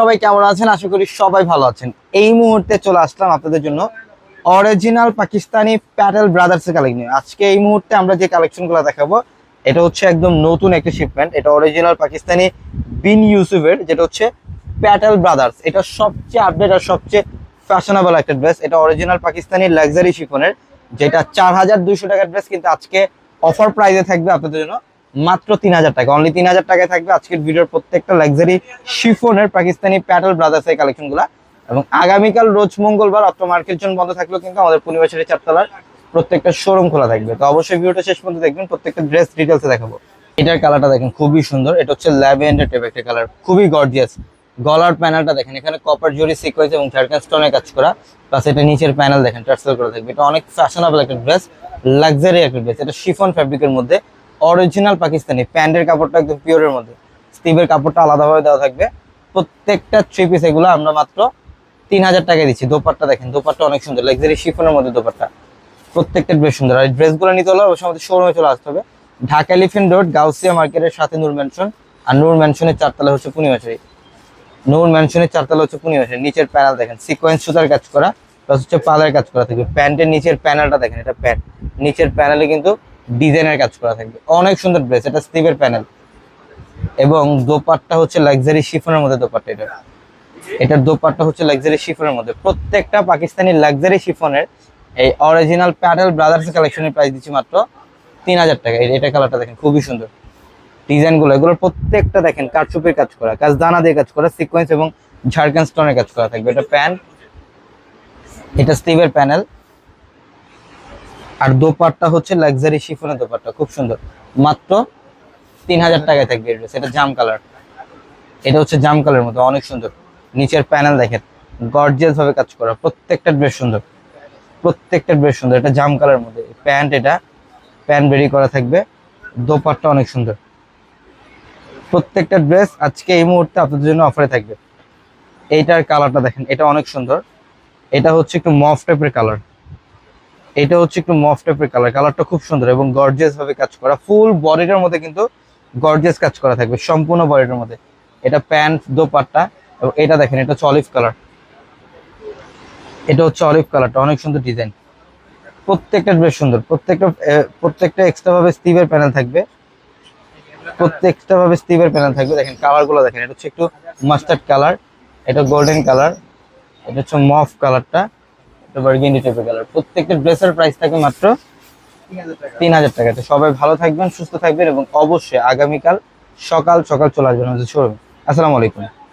সবাই কেমন আছেন? আশা করি সবাই ভালো আছেন। এই মুহূর্তে চলে আসলাম আপনাদের জন্য অরিজিনাল পাকিস্তানি প্যাটেল ব্রাদার্স এর কালেকশন আজকে এই মুহূর্তে আমরা যে কালেকশনগুলো দেখাবো, এটা হচ্ছে একদম নতুন একটা শিপমেন্ট এটা অরিজিনাল পাকিস্তানি বিন ইউসুফের যেটা হচ্ছে প্যাটেল ব্রাদার্স এটা সবচেয়ে আপডেট আর সবচেয়ে ফ্যাশনেবল একটা ড্রেস এটা অরিজিনাল পাকিস্তানি লাক্সারি শিফনের যেটা চার হাজার দুইশো টাকার ড্রেস কিন্তু আজকে অফার প্রাইসে থাকবে আপনাদের জন্য মাত্র তিন হাজার টাকা। অনলি তিন হাজার টাকায় থাকবে আজকের ভিডিওর প্রত্যেকটা লাক্সারি শিফনের পাকিস্তানি প্যাটেল ব্রাদার্স এই কালেকশনগুলো এবং আগামীকাল রোজ মঙ্গলবার অত্র মার্কেট জন্য বন্ধ থাকলেও কিন্তু আমাদের পূর্ণিমাশারি চারতলার প্রত্যেকটা শোরুম খোলা থাকবে। তো অবশ্যই ভিডিওটা শেষ পর্যন্ত দেখবেন, প্রত্যেকটা ড্রেস ডিটেলসে দেখাবো। এটার কালারটা দেখেন, খুবই সুন্দর। এটা হচ্ছে ল্যাভেন্ডার টাইপ একটা কালার খুবই গর্জিয়াস গলার প্যানেলটা দেখেন, এখানে কপার জরি সিকোয়েন্স এবং ঝাড়খান স্টোনের কাজ করা। প্লাস এটা নিচের প্যানেল দেখেন টার্সেল করা থাকবে। এটা অনেক ফ্যাশনেবল একটা ড্রেস লাক্সারি একটা ড্রেস এটা শিফন ফ্যাব্রিকের মধ্যে অরিজিনাল পাকিস্তানি প্যান্টের কাপড়টা একদম পিওরের মধ্যে। স্টিভের কাপড়টা আলাদাভাবে দেওয়া থাকবে। প্রত্যেকটা থ্রি পিস এগুলো আমরা মাত্র তিন হাজার টাকায় দিচ্ছি। দোপাট্টা দেখেন, দোপাট্টা অনেক সুন্দর লাক্সারি শিফনের মধ্যে দোপাট্টা। প্রত্যেকটা ড্রেস সুন্দর। আর ড্রেসগুলো নিতে হলে অবশ্যই আমাদের শোরুমে চলে আসতে হবে। ঢাকা এলিফেন্ট রোড গাউসিয়া মার্কেটের সাথে নূর ম্যানশন আর নূর ম্যানশনের চারতলা হচ্ছে পূর্ণিমাশারি নূর ম্যানশনের চারতলা হচ্ছে পূর্ণিমাশারি নিচের প্যানেল দেখেন সিকোয়েন্স সুতার কাজ করা প্লাস হচ্ছে পালের কাজ করা থাকবে। প্যান্টের নিচের প্যানেলটা দেখেন, এটা প্যান্ট নিচের প্যানেলে কিন্তু ডিজাইনের কাজ করা থাকবে। অনেক সুন্দর ড্রেস এটা স্টিভের প্যানেল এবং দোপাট্টা হচ্ছে লাক্সারি শিফনের মধ্যে দোপাট্টা এটা। এটার দোপাট্টা হচ্ছে লাক্সারি শিফনের মধ্যে। প্রত্যেকটা পাকিস্তানি লাক্সারি শিফনের এই অরিজিনাল প্যাডেল ব্রাদার্স কালেকশনের প্রাইস দিচ্ছি মাত্র তিন হাজার টাকা। এটা কালারটা দেখেন, খুবই সুন্দর। ডিজাইনগুলো, এগুলো প্রত্যেকটা দেখেন কারচুপের কাজ করা, কাজ দানা দিয়ে কাজ করা সিকোয়েন্স এবং ঝাড়খান স্টোনের কাজ করা থাকবে। এটা প্যান্ট এটা স্টিভের প্যানেল আর দোপাট্টা হচ্ছে লাক্সারি শিফনের দোপাট্টা, খুব সুন্দর। মাত্র তিন হাজার টাকায় থাকবে ড্রেস এটা জাম কালার এটা হচ্ছে জাম কালারের মতো, অনেক সুন্দর। নিচের প্যানেল দেখেন গর্জিয়াস ভাবে কাজ করা, প্রত্যেকটা ড্রেস সুন্দর। প্রত্যেকটা ড্রেস সুন্দর, এটা জাম কালারের মধ্যে। প্যান্ট এটা, প্যান্ট বেরি করা থাকবে, দোপাট্টা অনেক সুন্দর। প্রত্যেকটা ড্রেস আজকে এই মুহূর্তে আপনাদের জন্য অফারে থাকবে। এইটার কালারটা দেখেন, এটা অনেক সুন্দর। এটা হচ্ছে একটু মফ টাইপের কালার এটা হচ্ছে একটু মফ টাইপের কালার কালারটা খুব সুন্দর এবং গর্জিয়াস ভাবে কাজ করা। ফুল বডিটার মধ্যে কিন্তু গর্জিয়াস কাজ করা থাকবে, সম্পূর্ণ বডিটার মধ্যে। এটা প্যান্ট দোপাট্টা এবং এটা দেখেন, এটা হচ্ছে অলিভ কালার এটা হচ্ছে অলিভ কালারটা অনেক সুন্দর ডিজাইন প্রত্যেকটা বেশ সুন্দর, প্রত্যেকটা প্রত্যেকটা এক্সট্রা ভাবে স্টিভের প্যানেল থাকবে। প্রত্যেকটা ভাবে স্টিভের প্যানেল থাকবে। দেখেন কালারগুলো দেখেন, এটা হচ্ছে একটু মাস্টার্ড কালার এটা গোল্ডেন কালার এটা হচ্ছে মফ কালারটা এটা বার্গেন্ডি টাইপের কালার প্রত্যেকটা ড্রেসের প্রাইস থাকে মাত্র তিন হাজার টাকা। সবাই ভালো থাকবেন সুস্থ থাকবেন এবং অবশ্যই আগামীকাল সকাল সকাল চলে আসবেন আমাদের শোরুমে আসসালামু আলাইকুম।